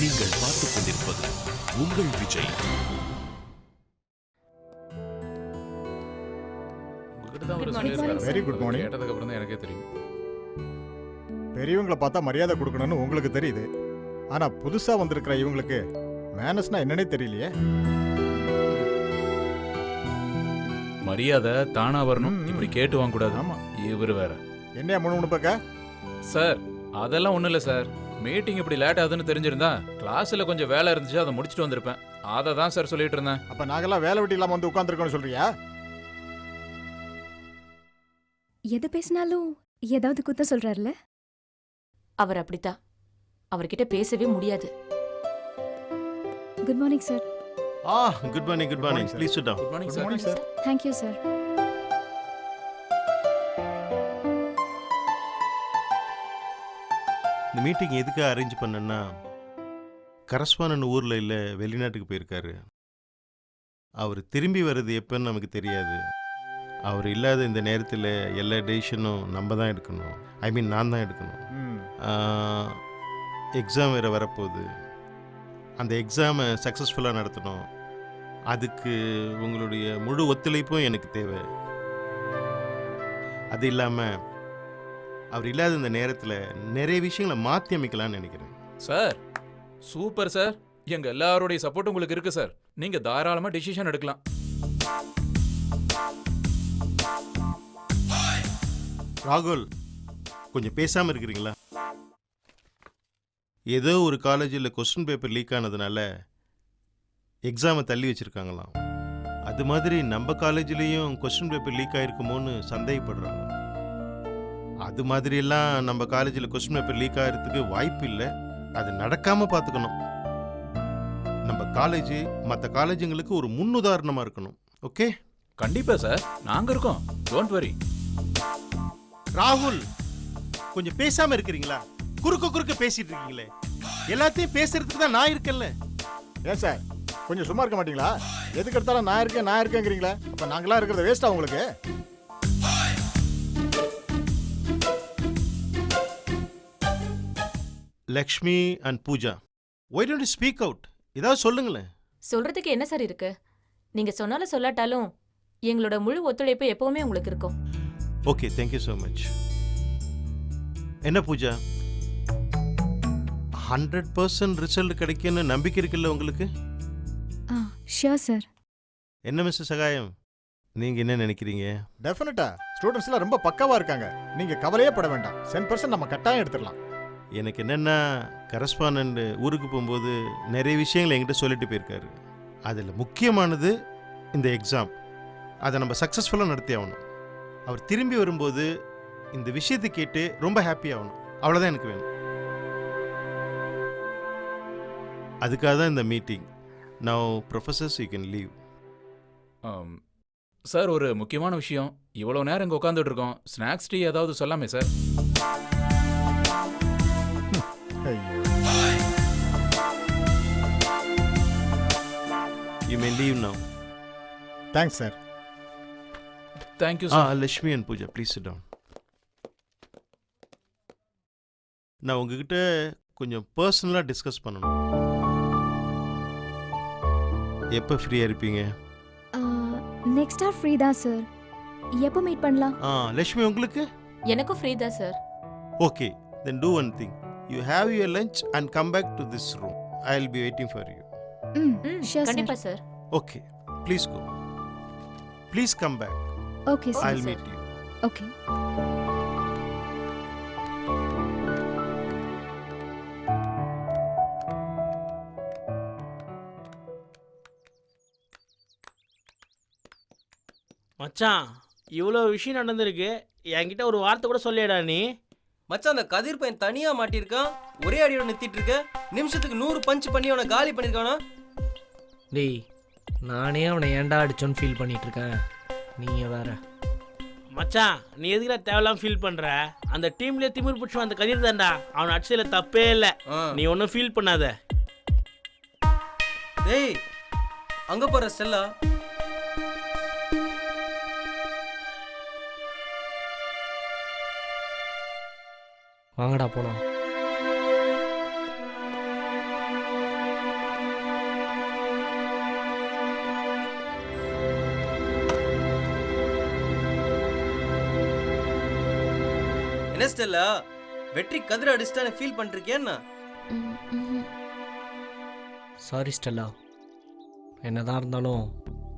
நீங்கள் பார்த்துக் கொண்டிருப்பது உங்கள் விஜய். Very good morning. கேட்டதுக்கு அப்புறம் தான் எனக்கே தெரியும். பெரியவங்களை பார்த்தா மரியாதை கொடுக்கணும்னு உங்களுக்கு தெரியுது. ஆனா புதுசா வந்திருக்கிற இவங்களுக்கு மேனஸ்னா என்னன்னே தெரியலையே. மரியாதை தானா வரணும். இப்படி கேட்டு வாங்க கூடாது ஆமா. இவர் வேற. என்னையா முணு முணுப்பக்க சார் அதெல்லாம் ஒண்ணும் இல்ல சார். மீட்டிங் இப்படி லேட் ஆகுதுன்னு தெரிஞ்சிருந்தா கிளாஸ்ல கொஞ்சம் வேலை இருந்துச்சு அதை முடிச்சுட்டு வந்திருப்பேன். அதை தான் சார் சொல்லிட்டு இருந்தேன். அப்ப நாங்கெல்லாம் வேலை வெட்டி இல்லாம வந்து உட்காந்துருக்கோம்னு சொல்றியா? எது பேசினாலும் ஏதாவது குத்த சொல்றாருல அவர் அப்படித்தான். அவர்கிட்ட பேசவே முடியாது. Good morning sir Ah, good morning, good morning. Please sit down. Good morning good sir morning sir thank you sir இந்த மீட்டிங் எதுக்காக அரேஞ்ச் பண்ணேன்னா கரஸ்பாண்டன் ஊரில் இல்லை வெளிநாட்டுக்கு போயிருக்காரு. அவர் திரும்பி வர்றது எப்போன்னு நமக்கு தெரியாது. அவர் இல்லாத இந்த நேரத்தில் எல்லா டெசிஷனும் நம்ம தான் எடுக்கணும். ஐ மீன் நான் தான் எடுக்கணும். எக்ஸாம் வேறு வரப்போகுது. அந்த எக்ஸாமை சக்ஸஸ்ஃபுல்லாக நடத்தணும். அதுக்கு உங்களுடைய முழு ஒத்துழைப்பும் எனக்கு தேவை. அது இல்லாமல் அவர் இல்லாத இந்த நேரத்தில் நிறைய விஷயங்களை மாற்றி அமைக்கலாம்னு நினைக்கிறேன். Sir super sir. எங்க எல்லாருடைய சப்போர்ட் உங்களுக்கு இருக்கு சார். நீங்க தாராளமா டிசிஷன் எடுக்கலாம். ராகுல் கொஞ்சம் பேசாமல் இருக்கிறீங்களா? ஏதோ ஒரு காலேஜில் கொஸ்டின் பேப்பர் லீக் ஆனதுனால எக்ஸாமை தள்ளி வச்சுருக்காங்களாம். அது மாதிரி நம்ம காலேஜ்லேயும் கொஸ்டின் பேப்பர் லீக் ஆயிருக்குமோன்னு சந்தேகப்படுறாங்க. அது மாதிரியெல்லாம் நம்ம காலேஜில் கொஸ்டின் பேப்பர் லீக் ஆகிறதுக்கு வாய்ப்பு இல்லை. அது நடக்காமல் பார்த்துக்கணும் நம்ம காலேஜ் மற்ற காலேஜுங்களுக்கு ஒரு முன்னுதாரணமாக இருக்கணும். ஓகே கண்டிப்பா சார். நாங்க இருக்கோம். டோன்ட் வரி ராகுல் கொஞ்சம் பேசாம இருக்கிறீங்களா? குறுக்க குறுக்க பேசிட்டு இருக்கீங்களே. எல்லாத்தையும் பேசுறதுக்கு தான் நான் இருக்கேன்ல. ஏன் சார் கொஞ்சம் சும்மா இருக்க மாட்டீங்களா? எதுக்கு எடுத்தாலும் நான் இருக்கேன் நான் இருக்கேங்கிறீங்களா. அப்ப நாங்களாம் இருக்கிறது வேஸ்டா உங்களுக்கு? Lakshmi and Pooja. Why don't speak out ஏதாவது சொல்லுங்களேன். சொல்றதுக்கு என்ன சார் இருக்கு? நீங்க சொன்னாலும் சொல்லாட்டாலும் எங்களோட முழு ஒத்துழைப்பு எப்பவுமே உங்களுக்கு இருக்கும். ஓகே தேங்க்யூ ஸோ மச் என்ன பூஜா? ஹண்ட்ரட் பர்சன்ட் ரிசல்ட் கிடைக்கும்னு நம்பிக்கை இருக்குல்ல உங்களுக்கு? ஆ ஷியோர் சார் என்ன மிஸ்டர் சகாயம்? நீங்க என்ன நினைக்கிறீங்க? டெஃபினட்டா ஸ்டூடெண்ட்ஸ் எல்லாம் ரொம்ப பக்காவா இருக்காங்க. நீங்க கவலையே பட வேண்டாம். சென் பர்சன்ட் நம்ம கட்டாயம் எடுத்துடலாம். எனக்கு என்னென்னா கரஸ்பாண்ட் ஊருக்கு போகும்போது நிறைய விஷயங்களை என்கிட்ட சொல்லிட்டு போயிருக்காரு. அதில் முக்கியமானது இந்த எக்ஸாம். அதை நம்ம சக்ஸஸ்ஃபுல்லாக நடத்தி ஆகணும். அவர் திரும்பி வரும்போது இந்த விஷயத்தை கேட்டு ரொம்ப ஹாப்பி ஆகணும். அவ்வளோதான் எனக்கு வேணும். அதுக்காக தான் இந்த meeting. Now professors you can leave sir ஒரு முக்கியமான விஷயம். இவ்வளோ நேரம் இங்கே உட்காந்துட்ருக்கோம் ஸ்நாக்ஸ் டீ ஏதாவது சொல்லாமே sir? May leave now thanks sir thank you ah sir Lakshmi and Pooja please down நான் உங்ககிட்ட கொஞ்சம் பர்சனலாக டிஸ்கஸ் பண்ணணும். எப்போ ஃப்ரீயாக இருப்பீங்க? நெக்ஸ்ட் ஆர் ஃப்ரீ தான் சார் எப்போ மீட் பண்ணலாம்? ஆ லட்சுமி உங்களுக்கு? எனக்கும் ஃப்ரீ தான் sir okay then do one thing you have your lunch and come back to this room I will be waiting for you hmm hmm sure sir கண்டிப்பா sir okay please go please come back okay I will meet you okay மச்சான் இவ்வளோ விஷயம் நடந்திருக்கு. என்கிட்ட ஒரு வார்த்தை கூட சொல்லியடா நீ. மச்சான் அந்த கதிர் பையன் தனியா மாட்டியிருக்கான். ஒரே அடியோட நிறுத்திட்டு இருக்க. நிமிஷத்துக்கு நூறு பஞ்ச் பண்ணி அவனை காலி பண்ணிருக்கானா டேய் நானே அவனை ஏன்டா அடிச்சோன்னு ஃபீல் பண்ணிட்டு இருக்கேன் நீங்க வேற. மச்சான் நீ எதுக்குடா தேவையில்லாம ஃபீல் பண்ற? அந்த டீம்லயே திமிர் பிடிச்சி அந்த கதிர் தான்டா. அவன் அடிச்சதுல தப்பே இல்லை. நீ ஒன்றும் ஃபீல் பண்ணாத. டேய் அங்க போற ஸ்டெல்லா வாங்கடா போலாம். என்ன ஸ்டெல்லா? வெற்றி கதிர அடிச்சிட்டான்னு ஃபீல் பண்ணிருக்கியா சாரி ஸ்டெல்லா. என்னதான் இருந்தாலும்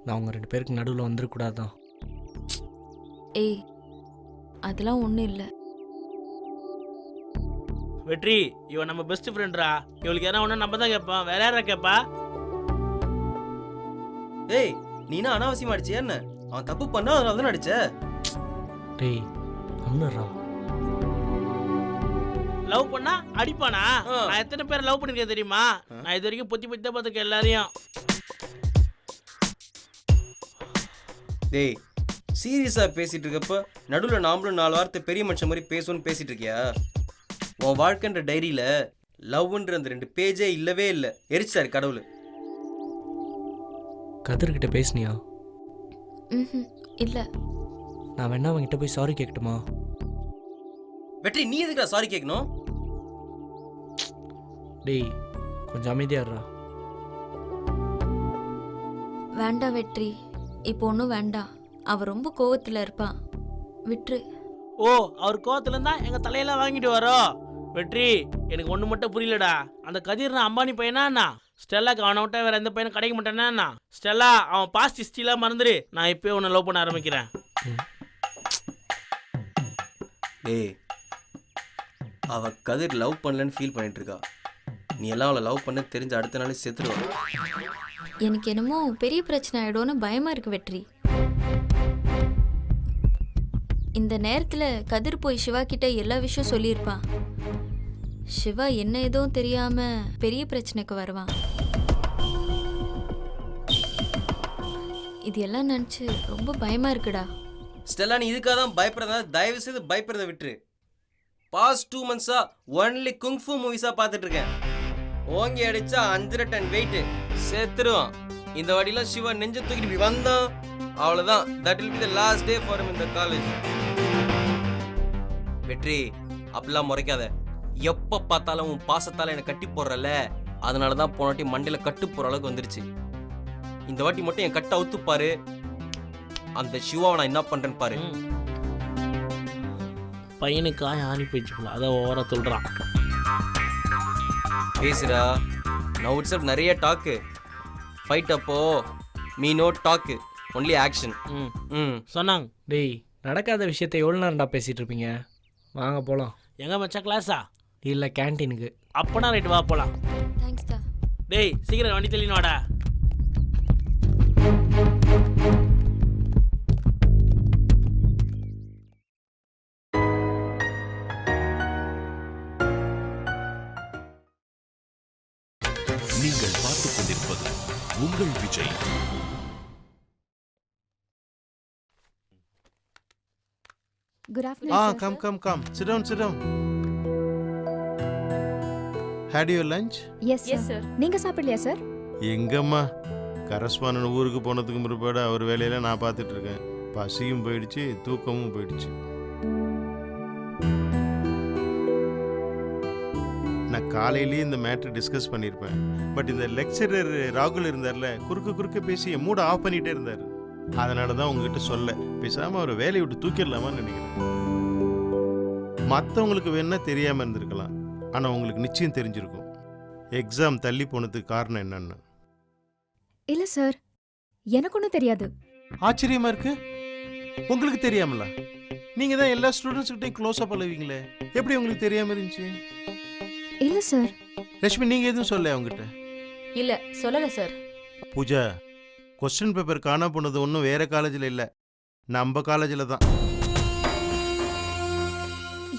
நான் உங்கள் ரெண்டு பேருக்கு நடுவில் வந்துடக்கூடாதான் ஏய் அதெல்லாம் ஒன்றும் இல்லை. வெற்றி இவன் நம்ம பெஸ்ட் ஃப்ரெண்ட்ரா இவளுக்கு எதனா ஒன்று நம்ம தான் கேட்பான். வேற யாரா கேட்பா? ஏய் நீனா அனாவசியமா அடிச்சியா என்ன? அவன் தப்பு பண்ணா அதனால தான் அடிச்ச? டேய் அம்னரா லவ் பண்ணா அடிப்பானா. நான் எத்தனை பேர் லவ் பண்ணிருக்கேன் தெரியுமா? நான் இது வரைக்கும் பொத்தி பொத்தி தான் பார்த்துருக்கேன் எல்லாரையும். டேய் சீரியஸா பேசிட்டு இருக்கப்ப நடுவில் நாமளும் நாலு வார்த்தை பெரிய மனுஷன் மாதிரி பேசணும்னு பேசிட்டு இருக்கியா? உன் வாழ்க்கைன்ற டைரியில லவ்ன்ற அந்த ரெண்டு பேஜே இல்லவே இல்லை. எரிச்சாரு கடவுள். கதிர்கிட்ட பேசுனியா? இல்லை. நான் வேணா அவன்கிட்ட போய் சாரி கேட்கட்டுமா வெற்றி நீ எதுக்குடா சாரி கேட்கணும் டேய் கொஞ்சம் அமைதியாடுறா வேண்டாம் வெற்றி. இப்போ ஒன்றும் வேண்டாம் அவ ரொம்ப கோவத்தில் இருப்பான் விட்டுரு ஓ அவர் கோவத்துல இருந்தா எங்க தலையெல்லாம் வாங்கிட்டு வரோம் வெற்றி எனக்கு ஒண்ணு மட்டும் புரியலடா. அந்த கதிர் நான் அம்பானி பையனா ஸ்டெல்லாக்கு அவனை விட்டா வேற எந்த பையனும் கிடைக்க மாட்டானா ஸ்டெல்லா அவன் பாஸ்ட் ஹிஸ்ட்ரிலாம் மறந்துரு. நான் இப்பயே உன்னை லவ் பண்ண ஆரம்பிக்கிறேன். டேய் அவ கதிர் லவ் பண்ணலன்னு ஃபீல் பண்ணிட்டு இருக்கா நீ எல்லாம் அவளை லவ் பண்ண தெரிஞ்ச அடுத்த நாளே செத்துருவா. எனக்கு என்னமோ பெரிய பிரச்சனை ஆயிடும்னு பயமா இருக்கு வெற்றி. இந்த நேரத்துல கதிர் போய் சிவா கிட்ட எல்லா விஷயம் சொல்லியிருப்பான். சிவா என்ன எதுவும் தெரியாம பெரிய பிரச்சனைக்கு வருவான். இது எல்லாம் நினைச்சு ரொம்ப பயமா இருக்குடா. ஸ்டெல்லா நீ இதுக்காக தான் பயப்படுறதா தயவு செய்து பயப்படுறத விட்டுரு. பாஸ்ட் டூ மந்த்ஸா ஒன்லி குங்ஃபு மூவிஸா பார்த்துட்டு இருக்கேன் ஓங்கி அடிச்சா அஞ்சரை டன் வெயிட்டு சேர்த்துருவான் இந்த வாட்டிலாம் சிவா நெஞ்ச தூக்கிட்டு இப்படி வந்தான். அவ்வளோதான் that will be the last day for இந்த காலேஜ் வெற்றி அப்படிலாம் முறைக்காத. எப்போ பார்த்தாலும் உன் பாசத்தால் என்னை கட்டி போடுறல அதனால தான் போன வாட்டி மண்டையில் கட்டு போகிற அளவுக்கு வந்துருச்சு. இந்த வாட்டி மட்டும் என் கட்டை அவுத்துப்பாரு. அந்த சிவாவை நான் என்ன பண்ணுறேன்னு பாரு. ம். பையனுக்கு காய ஆணி போயிடுச்சு போல. அதை ஓவரா சொல்றான். பேசுடா. நான் இட்ஸ் நிறைய டாக்கு ஃபைட் அப்போ me no talk only action hmm. Hmm. சொன்னாங்க. டேய் நடக்காத விஷயத்தை எவ்வளோ நேரம்டா பேசிகிட்டு இருப்பீங்க? வாங்க போகலாம் எங்க மச்சான் கிளாஸா இல்லை கேன்டீனுக்கு அப்பனா ரைட் வா போலாம். தேங்க்ஸ் டா. டேய் சீக்கிரம் வண்டி தள்ளின்னு வாடா. Good come come come sit down sit down had you lunch yes sir நீங்க சாப்பிடலையா சார் எங்கம்மா? கரஸ்பாண்டன் ஊருக்கு போனதுக்கு முற்பாடு அவர் வேலையில நான் பார்த்துட்டு இருக்கேன் பசியும் போயிடுச்சு தூக்கமும் போயிடுச்சு. நான் காலையிலேயே இந்த மேட்ரு டிஸ்கஸ் பண்ணியிருப்பேன் பட் இந்த லெக்சரர் ராகுல் இருந்தார்ல குறுக்க குறுக்க பேசி என் மூட ஆஃப் பண்ணிட்டே இருந்தார். அதனால தான் உங்ககிட்ட சொல்ல பேசாமல் அவரை வேலையை விட்டு தூக்கிடலாமான்னு நினைக்கிறேன். மற்றவங்களுக்கு வேணா தெரியாமல் இருந்திருக்கலாம். ஆனால் உங்களுக்கு நிச்சயம் தெரிஞ்சிருக்கும். எக்ஸாம் தள்ளி போனதுக்கு காரணம் என்னன்னு? இல்ல சார் எனக்கு ஒன்றும் தெரியாது. ஆச்சரியமா இருக்கு? உங்களுக்கு தெரியாமல? நீங்க தான் எல்லா ஸ்டூடெண்ட்ஸ் கிட்டையும் க்ளோஸா பழகுவீங்களே. எப்படி உங்களுக்கு தெரியாம இருந்துச்சு? இல்ல சார் லட்சுமி நீங்க எதுவும் சொல்ல அவங்ககிட்ட இல்ல சொல்லல சார் பூஜா கொஸ்டின் பேப்பர் காணாம போனது ஒன்றும் வேற காலேஜில் இல்லை. நம்ம காலேஜில் தான்.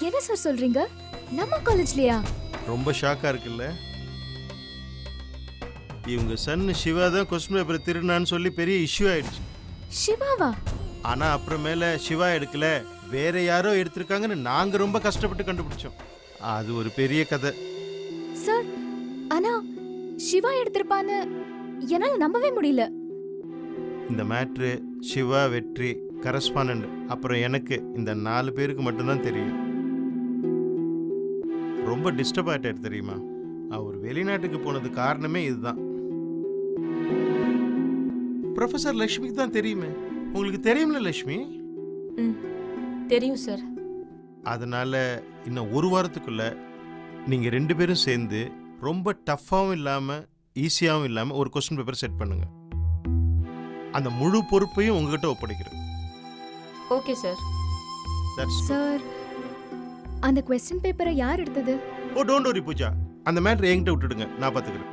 என்ன சார் சொல்றீங்க? நம்ம காலேஜ்லயா ரொம்ப ஷாக்காக இருக்குல்ல. இவங்க சன் சிவா தான் கொஸ்டின் பேப்பர் திருடினான்னு சொல்லி பெரிய இஷ்யூ ஆயிடுச்சு. சிவாவா? ஆனா அப்புறமேல சிவா எடுக்கல. வேற யாரோ எடுத்திருக்காங்கன்னு நாங்க ரொம்ப கஷ்டப்பட்டு கண்டுபிடிச்சோம். அது ஒரு பெரிய கதை. சார் ஆனா சிவா எடுத்திருப்பான்னு என்னால நம்பவே முடியல. இந்த மேட்ரு சிவா வெற்றி கரஸ்பாண்டன்ட் அப்புறம் எனக்கு இந்த நாலு பேருக்கு மட்டும்தான் தெரியும். ரொம்ப டிஸ்டர்ப் ஆயிட்டாரு தெரியுமா? அவர் வெளிநாட்டுக்கு போனது காரணமே இதுதான். ப்ரொஃபசர் லக்ஷ்மிக்கு தான் தெரியுமே? உங்களுக்கு தெரியும்ல லக்ஷ்மி ம் தெரியும் சார். அதனால இன்னும் ஒரு வாரத்துக்குள்ள நீங்கள் ரெண்டு பேரும் சேர்ந்து ரொம்ப டஃப்பாகவும் இல்லாமல் ஈஸியாகவும் இல்லாமல் ஒரு கொஸ்டின் பேப்பர் செட் பண்ணுங்க. அந்த முழு பொறுப்பையும் உங்ககிட்ட ஒப்படைக்கிறேன். Okay sir. தட்ஸ் சார் அந்த கொஸ்டின் பேப்பரை யார் எடுத்தது? ஓ டோன்ட் வரி பூஜா. அந்த மேட்ரு என்கிட்ட விட்டுடுங்க. நான் பார்த்துக்கிறேன்.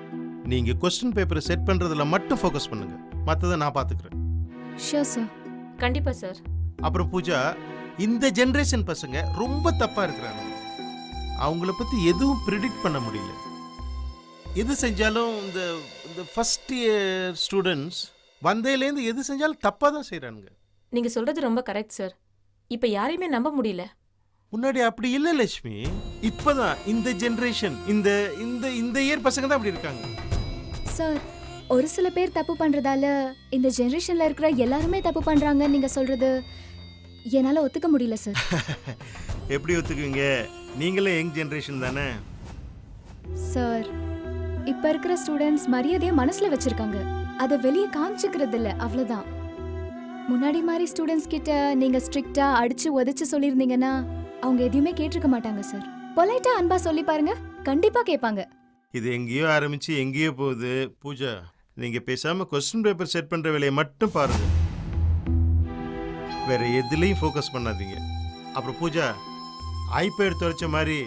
நீங்கள் கொஸ்டின் பேப்பரை செட் பண்ணுறதுல மட்டும் ஃபோக்கஸ் பண்ணுங்க. மற்றதை நான் பார்த்துக்கிறேன். ஷியோர் சார் கண்டிப்பா சார் அப்புறம் பூஜா இந்த ஜென்ரேஷன் பசங்க ரொம்ப தப்பா இருக்கிறாங்க. அவங்கள பத்தி எதுவும் ப்ரிடிக்ட் பண்ண முடியல. எது செஞ்சாலும் இந்த இந்த ஃபர்ஸ்ட் இயர் ஸ்டூடெண்ட்ஸ் வந்ததுலேருந்து எது செஞ்சாலும் தப்பாக தான் செய்கிறானுங்க நீங்க சொல்றது ரொம்ப கரெக்ட் சார் இப்ப யாரையுமே நம்ப முடியல. முன்னாடி அப்படி இல்லை லட்சுமி. இப்போதான் இந்த ஜென்ரேஷன் இந்த இந்த இந்த இயர் பசங்க தான் அப்படி இருக்காங்க. சார் ஒரு சில பேர் தப்பு பண்றதால இந்த ஜெனரேஷன்ல இருக்கிற எல்லாருமே தப்பு பண்றாங்கன்னு நீங்க சொல்றது என்னால ஒத்துக்க முடியல சார். எப்படி ஒத்துக்குவீங்க? நீங்களே யங் ஜென்ரேஷன் தானே? சார் இப்ப இருக்கிற ஸ்டூடெண்ட்ஸ் மரியாதையை மனசுல வச்சிருக்காங்க. அதை வெளியே காமிச்சுக்கிறது இல்ல அவ்வளவுதான். முன்னாடி மாதிரி ஸ்டூடெண்ட்ஸ் கிட்ட நீங்க ஸ்ட்ரிக்ட்டா அடிச்சு உதைச்சு சொல்லியிருந்தீங்கன்னா அவங்க எதையுமே கேட்டிருக்க மாட்டாங்க சார் பொலைட்டா அன்பா சொல்லி பாருங்க. கண்டிப்பா கேட்பாங்க. இது எங்கேயோ ஆரம்பிச்சு எங்கேயோ போகுது. பூஜா நீங்க பேசாம கொஸ்டின் பேப்பர் செட் பண்ற வேலையை மட்டும் பாருங்க. வேற எதுலேயும் ஃபோக்கஸ் பண்ணாதீங்க. அப்புறம் பூஜா ஐபேட் தொலைச்ச மாதிரி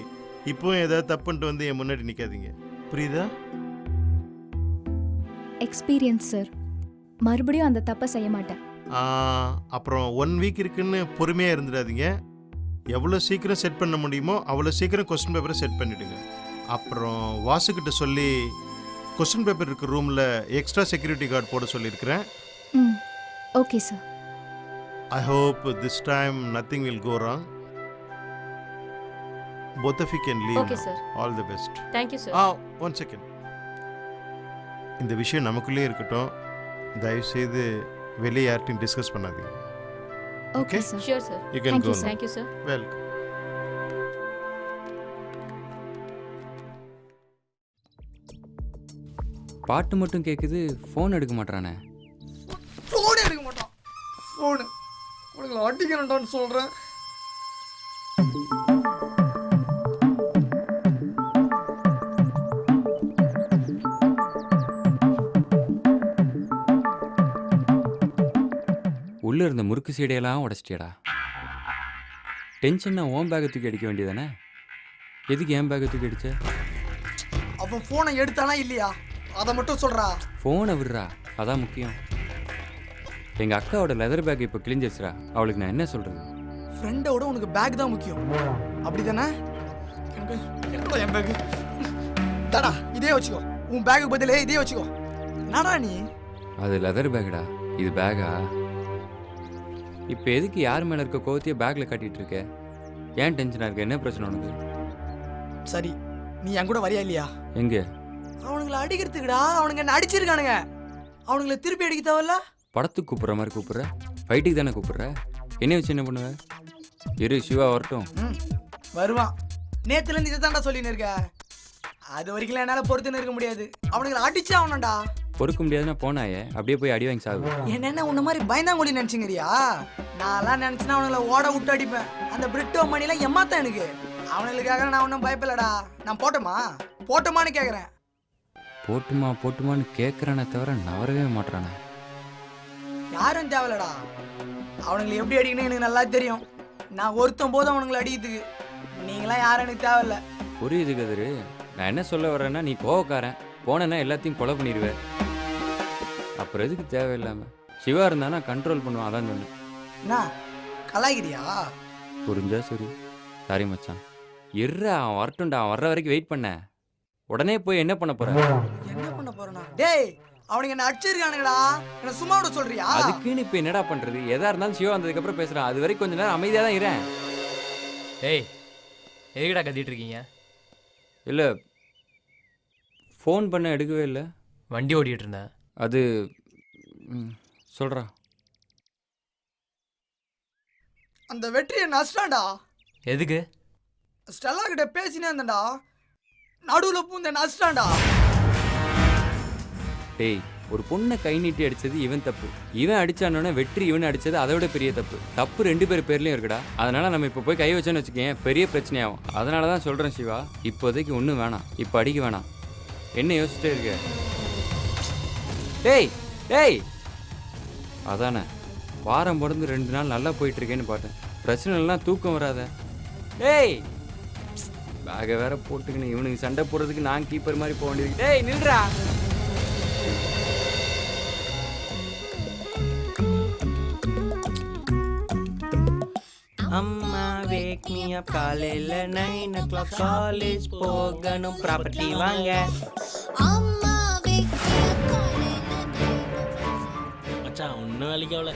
இப்போவும் ஏதாவது தப்புன்ட்டு வந்து என் முன்னாடி நிக்காதீங்க. புரியுதா? எக்ஸ்பீரியன்ஸ் சார் மறுபடியும் அந்த தப்பை செய்ய மாட்டேன். அப்புறம் ஒன் வீக் இருக்குன்னு பொறுமையாக இருந்துடாதீங்க. எவ்வளோ சீக்கிரம் செட் பண்ண முடியுமோ அவ்வளோ சீக்கிரம் கொஸ்டின் பேப்பரை செட் பண்ணிவிடுங்க அப்புறம் வாசுக்கிட்ட சொல்லி கொஸ்டின் பேப்பர் இருக்க ரூமில் எக்ஸ்ட்ரா செக்யூரிட்டி கார்டு போட சொல்லியிருக்கிறேன். ம் okay sir I hope this time nothing will go wrong both of you can leave okay now. Sir all the best. Thank you sir ah one second இந்த விஷயம் நமக்குள்ளே இருக்கட்டும். தயவுசெய்து வெளியே யார்ட்டையும் டிஸ்கஸ் பண்ணாதீங்க. Okay Okay. Sir sure sir you can Thank go you, sir. Thank you sir welcome பாட்டு மட்டும் கேட்குது ஃபோன் எடுக்க மாட்றானே. ஃபோனே எடுக்க மாட்டான். ஃபோனு உனக்கு அடிக்கணும்டான்னு சொல்கிறேன் முறுக்கு சீடையெல்லாம் உடச்சிட்டியடா. டென்ஷன்னா ஓன் பேக்கை தூக்கி அடிக்க வேண்டியதானே? எதுக்கு என் பேக்கை தூக்கி அடிச்ச? அவன் ஃபோனை எடுத்தானா இல்லையா? அதை மட்டும் சொல்கிறா ஃபோனை விடுறா. அதான் முக்கியம். எங்கள் அக்காவோட லெதர் பேக் இப்போ கிழிஞ்சிருச்சுடா. அவளுக்கு நான் என்ன சொல்கிறது ஃப்ரெண்டோட உனக்கு பேக் தான் முக்கியம். அப்படி தானே என் பேக்கு தாடா இதே வச்சுக்கோ. உன் பேக்கு பதிலே இதே வச்சுக்கோ. என்னடா நீ? அது லெதர் பேக்குடா இது பேகா இப்போ எதுக்கு யார் மேலே இருக்க கோவத்தையே பேக்கில் கட்டிட்டு இருக்க? ஏன் டென்ஷனாக இருக்க? என்ன பிரச்சனை உனக்கு? சரி நீ என் கூட வரியா இல்லையா? எங்கே? அவனுங்களை அடிக்கிறதுக்குடா அவனுங்க என்ன அடிச்சிருக்கானுங்க. அவனுங்களை திருப்பி அடிக்க தேவையில்ல? படத்துக்கு கூப்பிட்ற மாதிரி கூப்பிட்ற? ஃபைட்டுக்கு தானே கூப்பிட்ற? என்ன வச்சு என்ன பண்ணுவ? இரு சிவா வரட்டும். ம் வருவான். நேத்துலேருந்து இதை தான்டா சொல்லின்னு இருக்க. அது வரைக்கும் என்னால் பொறுத்துன்னு இருக்க முடியாது. அவனுங்களை அடிச்சு ஆகணும்டா. பொறுக்க முடியாதுன்னா போனாயே. அப்படியே போய் அடி வாங்கி சாகு என்னென்ன உன்ன மாதிரி பயந்தாங்கொழி நினைச்சுங்கிறியா? நான்லாம் நினைச்சுனா அவனுங்களை ஓட விட்டு அடிப்பேன். அந்த பிரிட்டோ மணிலாம் எம்மாத்தான் எனக்கு. அவனுங்களுக்காக நான் ஒன்றும் பயப்படலடா. நான் போட்டோமா? போட்டோமான்னு கேட்குறேன் போட்டுமா போட்டுமான்னு கேட்குறானே தவிர நவரவே மாட்றானே. யாரும் தேவையில்லடா அவனுங்களை எப்படி அடிக்கணும் எனக்கு நல்லா தெரியும். நான் ஒருத்தன் போதும் அவனுங்களை அடிக்கிறதுக்கு. நீங்களாம் யாரும் எனக்கு தேவையில்ல. புரியுது கதிரு. நான் என்ன சொல்ல வரேன்னா நீ கோவக்காரன். போனேன்னா எல்லாத்தையும் கொலை பண்ணிடுவேன் அப்புறம் எதுக்கு தேவையில்லாம? சிவா இருந்தானா கண்ட்ரோல் பண்ணுவான் அதான் சொன்னேன். என்ன கலாய்கிறியா புரிஞ்சா சரி. சாரி மச்சான். இருடா அவன் வரட்டும்டா அவன் வர்ற வரைக்கும் வெயிட் பண்ண. உடனே போய் என்ன பண்ண போற? என்ன பண்ண போறேனா? டேய் அவனுங்க என்ன அடிச்சிருக்கானுங்கடா என்ன சும்மா விட சொல்றியா? அதுக்குன்னு இப்போ என்னடா பண்றது? எதா இருந்தாலும் சிவா வந்ததுக்கு அப்புறம் பேசுறான். அது வரைக்கும் கொஞ்ச நேரம் அமைதியா தான் இரேன் ஏய் எதுக்குடா கத்திட்டு இருக்கீங்க? இல்ல ஃபோன் பண்ண எடுக்கவே இல்லை. வண்டி ஓட்டிட்டு இருந்தேன். அது ம், சொல்றா. அந்த வெற்றியை நஷ்டாண்டா எதுக்கு? ஸ்டெல்லா கிட்ட பேசினே இருந்தேன்டா. நடுவுல பூந்த நஷ்டாண்டா டேய் ஒரு பொண்ணை கை நீட்டி அடிச்சது இவன் தப்பு. இவன் அடிச்சானோட வெற்றி இவன் அடிச்சது அதை விட பெரிய தப்பு. தப்பு ரெண்டு பேர் பேர்லயும் இருக்குடா. அதனால நம்ம இப்போ போய் கை வச்சோன்னு வச்சுக்கேன் பெரிய பிரச்சனையாகும். அதனால தான் சொல்றேன் சிவா இப்போதைக்கு ஒன்றும் வேணாம். இப்போ அடிக்க வேணாம். என்ன யோசிச்சுட்டே இருக்க? டேய் டேய். அதானே வாரம் பிறந்து ரெண்டு நாள் நல்லா போயிட்டு இருக்கேன்னு பார்த்தேன். பிரச்சனை எல்லாம் தூக்கம் வராத. டேய். பேகை வேற போட்டுக்கின்னு இவனுக்கு சண்டை போடுறதுக்கு நான் கீப்பர் மாதிரி போக வேண்டியது. டேய் நில்றா. அம்மா வேக் மீ அப் காலையில நைன் ஓ கிளாக் காலேஜ் போகணும். ப்ராப்பர்ட்டி வாங்க. மச்சான் ஒன்றும் வேலைக்கு ஆகல.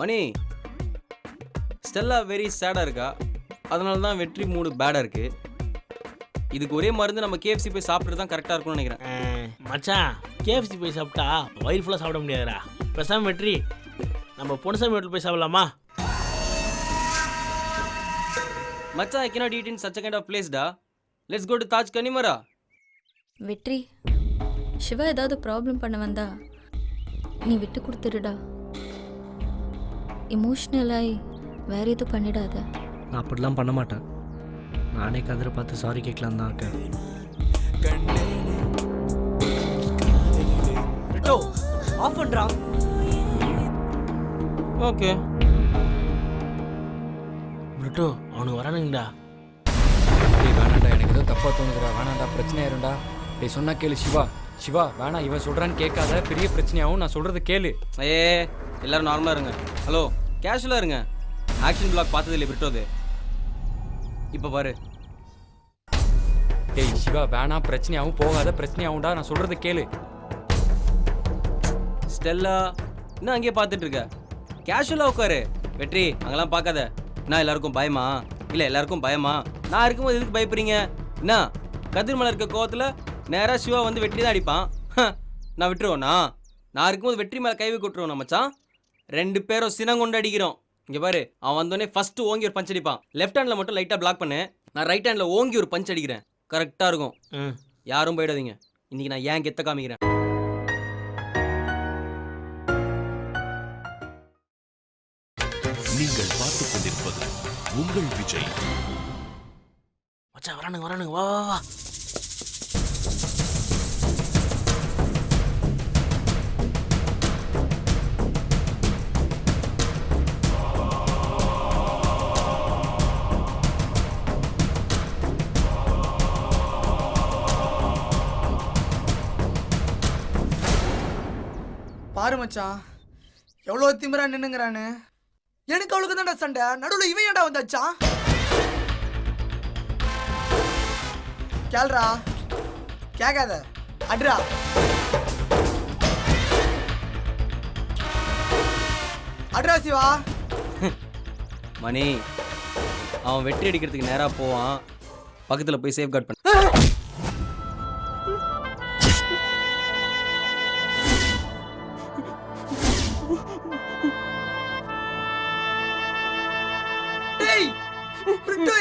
மணி ஸ்டெல்லா வெரி சேடாக இருக்கா? அதனால தான் வெற்றி மூடு பேடாக இருக்கு. இதுக்கு ஒரே மருந்து நம்ம கேஎஃப்சி போய் சாப்பிட்டு தான் கரெக்டாக இருக்கும்னு நினைக்கிறேன். மச்சான் கேஎஃப்சி போய் சாப்பிட்டா வயிறு ஃபுல்லாக சாப்பிட முடியாதுடா. பேசாம வெற்றி நம்ம பொன்சாமி வீட்டில் போய் சாப்பிடலாமா? மச்சான் I cannot eat in such a kind of place டா. Let's go to Taj Connemara Vetri Siva ஏதாவது ப்ராப்ளம் பண்ண வந்தா நீ விட்டு கொடுத்துடுடா. இமோஷ்னலாகி வேற எதுவும் பண்ணிடாத. நான் அப்படிலாம் பண்ண மாட்டேன். நானே கதிரை பார்த்து சாரி கேட்கலாம் தான் இருக்கேன். ஆஃப் பண்றா. ஓகே பிரிட்டோ அவனுக்கு வரானுங்கடா டேய் வேணாண்டா எனக்கு ஏதோ தப்பா தோணுதுடா வேணாண்டா பிரச்சனை ஆயிரும்டா. டேய் சொன்னா கேளு சிவா. சிவா வேணாம் இவன் சொல்றான்னு கேட்காத. பெரிய பிரச்சனையாகும் நான் சொல்றது கேளு. ஏ எல்லாரும் நார்மலாக இருங்க. ஹலோ கேஷுவலாக இருங்க. ஆக்ஷன் பிளாக் பார்த்தது இல்லை பிரிட்டோது இப்போ பாரு. டேய் சிவா வேணாம் பிரச்சனையாகும் போகாத. பிரச்சனையாகும்டா நான் சொல்றது கேளு. ஸ்டெல்லா இன்னும் அங்கேயே பார்த்துட்டு இருக்க? கேஷுவலாக உட்காரு. வெற்றி அங்கெல்லாம் பார்க்காத. நான் எல்லாருக்கும் பயமா? இல்லை எல்லாருக்கும் பயமா? நான் இருக்கும்போது எதுக்கு பயப்படுறீங்க? என்ன? கதிர்மலை இருக்க கோவத்தில் நேராக சிவா வந்து வெற்றி தான் அடிப்பான் நான் விட்டுருவோண்ணா நான் இருக்கும்போது வெற்றி மேலே கை விட்டுருவோம் மச்சான்? ரெண்டு பேரும் சினங்கொண்டு அடிக்கிறோம். இங்கே பாரு அவன் வந்தோடனே ஃபஸ்ட்டு ஓங்கி ஒரு பஞ்ச் அடிப்பான். லெஃப்ட் ஹேண்டில் மட்டும் லைட்டாக பிளாக் பண்ணு. நான் ரைட் ஹேண்டில் ஓங்கி ஒரு பஞ்ச் அடிக்கிறேன். கரெக்டாக இருக்கும். ம் யாரும் போயிடாதீங்க. இன்னைக்கு நான் ஏன் கெத்த காமிக்கிறேன்? நீங்கள் பார்த்துக் கொண்டிருப்பது உங்கள் விஜய். மச்சா வரானுங்க வரானுங்க. வா வா வா. பாரு மச்சான் எவ்வளோ திமிரா நின்னுங்கிறானு. எனக்கு அவளுக்கு தான்டா சண்டை. நடுவில் இவன் ஏன்டா வந்தாச்சான்? கேள்றா. கேட்காத அட்ரா அட்ரா சிவா. மணி அவன் வெற்றி அடிக்கிறதுக்கு நேராக போவான். பக்கத்தில் போய் சேஃப் கார்ட் பண்ண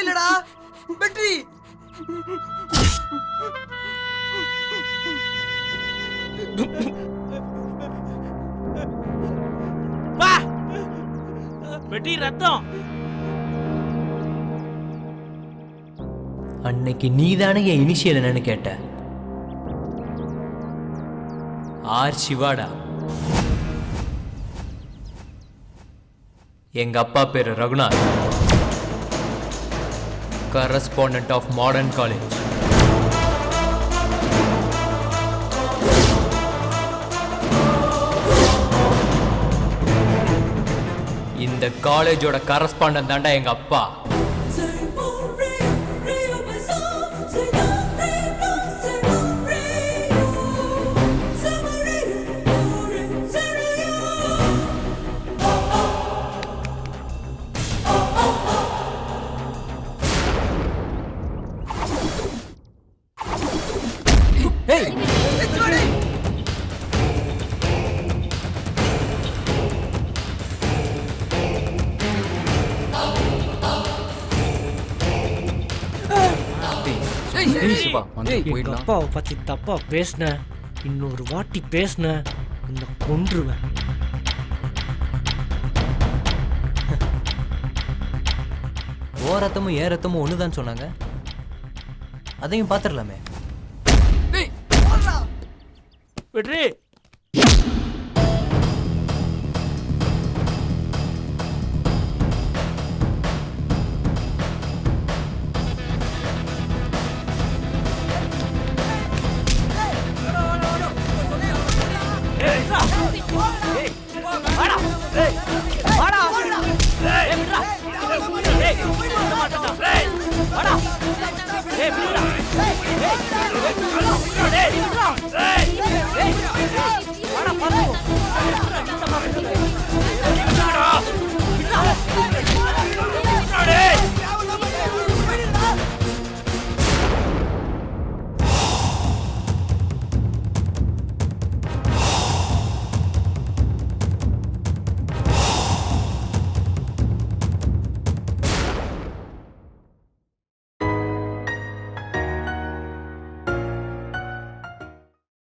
இல்லடா. வெற்றி. வெட்டி ரத்தம். அன்னைக்கு நீதானே என் இனிஷியல் என்னன்னு கேட்ட. ஆர் சிவாடா. எங்க அப்பா பேரு Raghunath. Correspondent of modern college இந்த காலேஜோட கரஸ்பாண்டன் தாண்டா எங்க அப்பா. அப்பாவை பத்தி தப்பா பேசின. இன்னொரு வாட்டி பேசின. உன்னை கொன்றுவேன். ஓ ரத்தமும் ஏ ரத்தமும் ஒன்று சொன்னாங்க அதையும் பார்த்துடலாமே வெற்றி Hey!